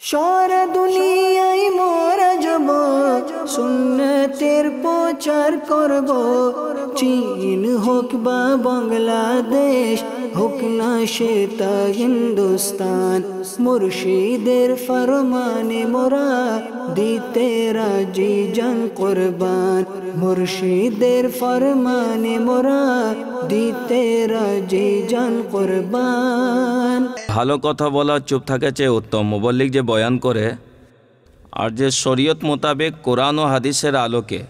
সারা দুনিয়ায় মোরা যাব, সুন্নতের প্রচার করব। চীন হোক বা বাংলাদেশ, হোক না সেটা হিন্দুস্তান, মুর্শিদের ফরমানে মোরা দিতে রাজি, জান কোরবান। মুর্শিদের ফরমানে মোরা দিতে রাজি জান ভালো কথা বলা, চুপ থাকা চেয়ে উত্তম। মুবল্লিক যে বয়ান করে, আর যে শরীয়ত মোতাবেক কোরআন ও হাদিসের আলোকে,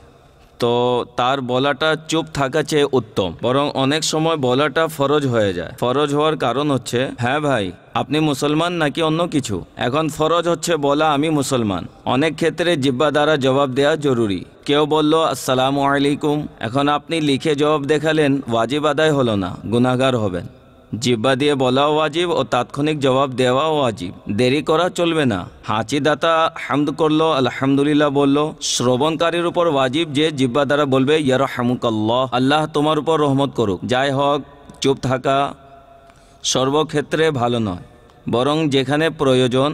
তো তার বলাটা চুপ থাকা চেয়ে উত্তম। বরং অনেক সময় বলাটা ফরজ হয়ে যায়। ফরজ হওয়ার কারণ হচ্ছে হ্যাঁ ভাই, আপনি মুসলমান নাকি অন্য কিছু? এখন ফরজ হচ্ছে বলা, আমি মুসলমান। অনেক ক্ষেত্রে জিব্বা দ্বারা জবাব দেওয়া জরুরি। কেউ বলল, আসসালামু আলাইকুম। এখন আপনি লিখে জবাব দেখালেন, ওয়াজিব আদায় হলো না গুনাগার হবেন। জিব্বা দিয়ে বলাও ওয়াজিব ও তাৎক্ষণিক জবাব দেওয়াও ওয়াজিব। দেরি করা চলবে না। হাঁচি দাতা হামদ করল, আলহামদুলিল্লাহ বলল, শ্রবণকারীর উপর ওয়াজিব যে জিব্বা দ্বারা বলবে ইয়ার হামুকাল্লাহ আল্লাহ তোমার উপর রহমত করুক। যাই হোক, চুপ থাকা সর্বক্ষেত্রে ভালো নয়। বরং যেখানে প্রয়োজন,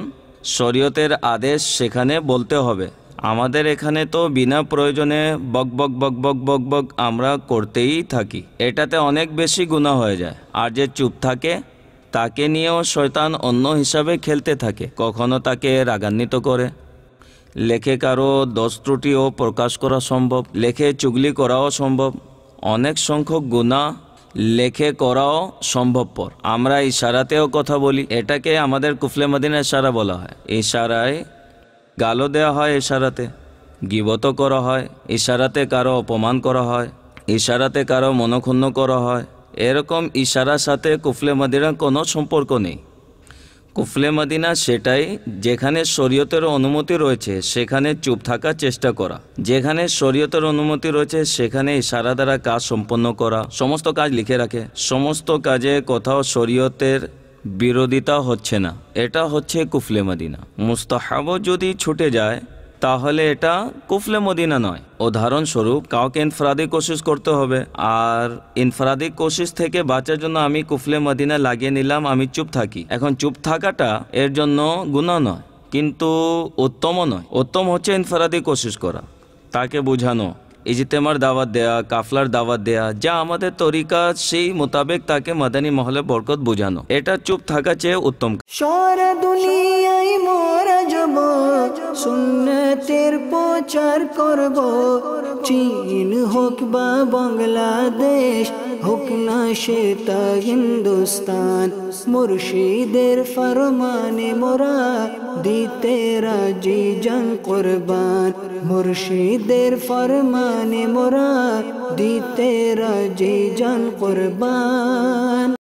শরীয়তের আদেশ সেখানে বলতে হবে। আমাদের এখানে তো বিনা প্রয়োজনে বক বক বক বক বক বক আমরা করতেই থাকি। এটাতে অনেক বেশি গুণা হয়ে যায়। আর যে চুপ থাকে, তাকে নিয়েও শয়তান অন্য হিসাবে খেলতে থাকে। কখনো তাকে রাগান্বিত করে। লেখে কারও দোষ ত্রুটিও প্রকাশ করা সম্ভব। লেখে চুগলি করাও সম্ভব। অনেক সংখ্যক গুণা লেখে করাও সম্ভবপর। আমরা ইশারাতেও কথা বলি। এটাকে আমাদের কুফলে মদিনা ইশারা বলা হয়। ইশারায় গালো দেওয়া হয় ইশারাতে গিবত করা হয়, ইশারাতে কারও অপমান করা হয়, ইশারাতে কারও মনক্ষুণ্ণ করা হয়। এরকম ইশারার সাথে কুফলে মদিনার কোনো সম্পর্ক নেই। কুফলে মদিনা সেটাই যেখানে শরীয়তের অনুমতি রয়েছে, সেখানে চুপ থাকার চেষ্টা করা। যেখানে শরীয়তের অনুমতি রয়েছে, সেখানে ইশারা দ্বারা কাজ সম্পন্ন করা। সমস্ত কাজ লিখে রাখে। সমস্ত কাজে কোথাও শরীয়তের বিরোধিতা হচ্ছে না। এটা হচ্ছে কুফলে মদিনা। মুস্তাহাবও যদি ছুটে যায়, তাহলে এটা কুফলে মদিনা নয়। উদাহরণস্বরূপ, কাউকে ইনফরাদি কোশিশ করতে হবে, আর ইনফরাদি কোশিশ থেকে বাঁচার জন্য আমি কুফলে মদিনা লাগিয়ে নিলাম, আমি চুপ থাকি। এখন চুপ থাকাটা এর জন্য গুণা নয়, কিন্তু উত্তমও নয়। উত্তম হচ্ছে ইনফরাদি কোশিশ করা। তাকে বোঝানো। ইজতেমার দাওয়াত দেয়া, কাফলার দাওয়াত দেয়া, যা আমাদের তরিকা সেই মোতাবেক তাকে মাদানী মহলে বরকত বোঝানো। এটা চুপ থাকা চেয়ে উত্তম। সারা দুনিয়ায় মোরা যাব সুন্নতের প্রচার করব। চীন হোক বা বাংলাদেশ, হোক না সেটা হিন্দুস্তান। মুর্শিদের ফরমানে মোরা দিতে রাজি জান কোরবান। মুর্শিদের ফরমানে মোরা দিতে রাজি জান কোরবান।